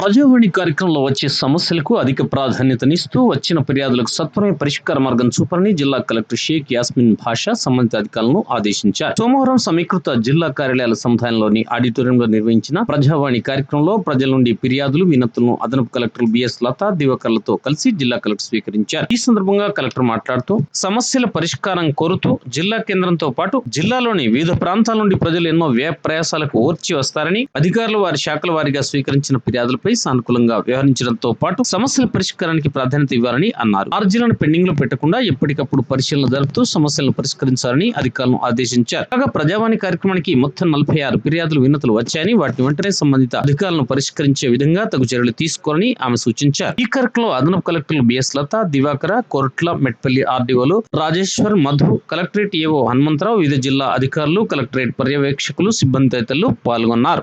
ప్రజావాణి కార్యక్రమంలో వచ్చే సమస్యలకు అధిక ప్రాధాన్యతనిస్తూ వచ్చిన ఫిర్యాదులకు సత్వరమే పరిష్కార మార్గం చూపాలని జిల్లా కలెక్టర్ షేక్ యాస్మిన్ భాషా సంబంధిత అధికారులను ఆదేశించారు. సోమవారం సమీకృత జిల్లా కార్యాలయాల సముదాయంలోని ఆడిటోరియంలో నిర్వహించిన ప్రజావాణి కార్యక్రమంలో ప్రజల నుండి ఫిర్యాదులు వినతులను అదనపు కలెక్టర్ బిఎస్ లత దివాకర్లతో కలిసి జిల్లా కలెక్టర్ స్వీకరించారు. ఈ సందర్భంగా కలెక్టర్ మాట్లాడుతూ సమస్యల పరిష్కారం కోరుతూ జిల్లా కేంద్రంతో పాటు జిల్లాలోని వివిధ ప్రాంతాల నుండి ప్రజలు ఎన్నో వ్యయ ప్రయాసాలకు ఓర్చి వస్తారని అధికారులు వారి శాఖల వారిగా స్వీకరించిన ఫిర్యాదులపై సానుకూలంగా వ్యవహరించడంతో పాటు సమస్యల పరిష్కారానికి ప్రాధాన్యత ఇవ్వాలని అన్నారు. అర్జీలను పెండింగ్లో పెట్టకుండా ఎప్పటికప్పుడు పరిశీలన జరుపుతూ సమస్యలను పరిష్కరించాలని అధికారులను ఆదేశించారు. కాగా ప్రజావాణి కార్యక్రమానికి మొత్తం నలభై ఆరు ఫిర్యాదులు విన్నతులు వచ్చాయని వాటిని వెంటనే సంబంధిత అధికారులను పరిష్కరించే విధంగా తగు చర్యలు తీసుకోవాలని ఆమె సూచించారు. ఈ కార్యక్రమంలో అదనపు కలెక్టర్లు బిఎస్ లత దివాకర కోరట్ల మెట్పల్లి ఆర్డీఓలు రాజేశ్వర్ మధు కలెక్టరేట్ ఏవో హనుమంతరావు వివిధ జిల్లా అధికారులు కలెక్టరేట్ పర్యవేక్షకులు సిబ్బంది తదితరులు పాల్గొన్నారు.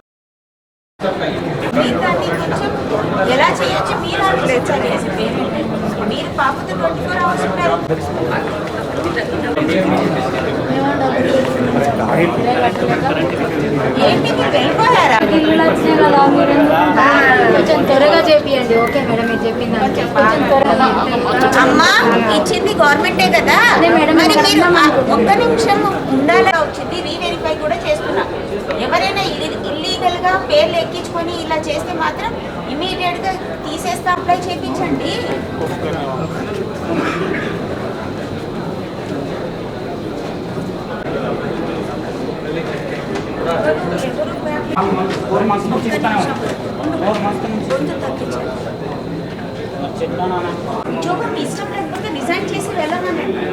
ఎలా చేయొచ్చు? మీరు మీరు పాపతో ట్వంటీ ఫోర్ అవర్స్ ఉన్నారు ఏంటి మీరు వెళ్ళిపోయారా? కొంచెం త్వరగా చేపియండి. ఓకే మేడం మీరు చెప్పింది అమ్మా ఇచ్చింది గవర్నమెంటే కదా? మేడం, మరి మీరు ఒక్క నిమిషం ఉండాలి వచ్చింది రీవెరిఫై కూడా చేస్తున్నా. ఎవరైనా గా పేర్లు ఎక్కించుకొని ఇలా చేస్తే మాత్రం ఇమీడియట్గా తీసేస్తా అప్లై చేయించండి. ఫోర్ మంత్స్ నుంచి ఇస్తానే ఉన్నాం ఫోర్ మంత్స్ నుంచి గొంతు తగ్గించండి ఉద్యోగం మీ ఇష్టం లేకపోతే రిజైన్ చేసి వెళ్ళమనండి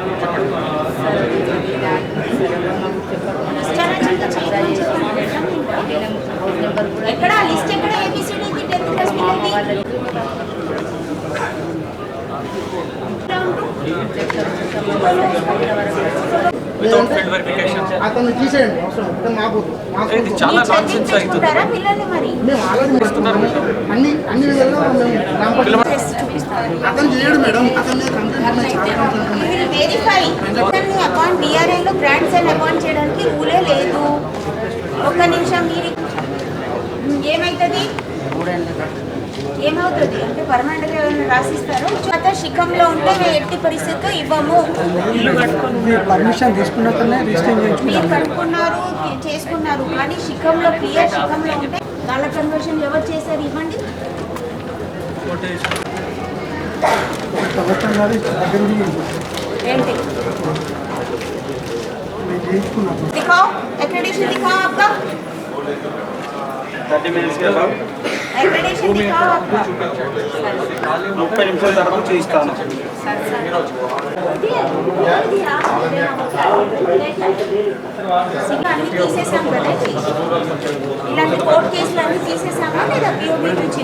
వితౌట్ ఫీల్డ్ వెరిఫికేషన్ అతను తీసేయండి అవసరం ఇక్కడ మాకు మాకు ఇది చాలా నాన్సెన్స్ అవుతుంది. చదివించుకుంటారా పిల్లల్ని మరి? మేము ఆల్రెడీ ఇస్తున్నారు. అన్ని అన్ని విధాలుగా మేము అతను చేయడు మేడం. అతని మీద కంప్లైంట్ వెరిఫై అకౌంట్ డిఆర్ఐలో గ్రాంట్స్ అని అకౌంట్ చేయడానికి రూలే లేదు. ఒక్క నిమిషం మీరు ఏమవుతుంది ఏమవుతుంది అంటే పర్మనెంట్ గా ఏమైనా రాసిస్తారు తర్వాత శిఖంలో ఉంటే మేము ఎట్టి పరిస్థితితో ఇవ్వము పర్మిషన్ తీసుకున్నాకనే రిజిస్టర్ మీరు కనుక్కున్నారు చేసుకున్నారు కానీ శిఖంలో క్లియర్ శిఖంలో ఉంటే వాళ్ళ కన్వర్షన్ ఎవరు చేశారు ఇవ్వండి ప్రభుత్వం గారి దగ్గర నుండి ఏంటి మేము చేయించుకున్నాము दिखाओ एक्रेडिशन दिखाओ आपका థర్టీ మినిట్స్ एक्रेडिशन दिखाओ आपका ముప్పై నిమిషాల తర్వాత చేయిస్తాను. అన్ని తీసేసాం కదా? ఇలాంటి కోర్టు కేసులు అన్ని తీసేసామా లేదా పిఓబి నుంచి?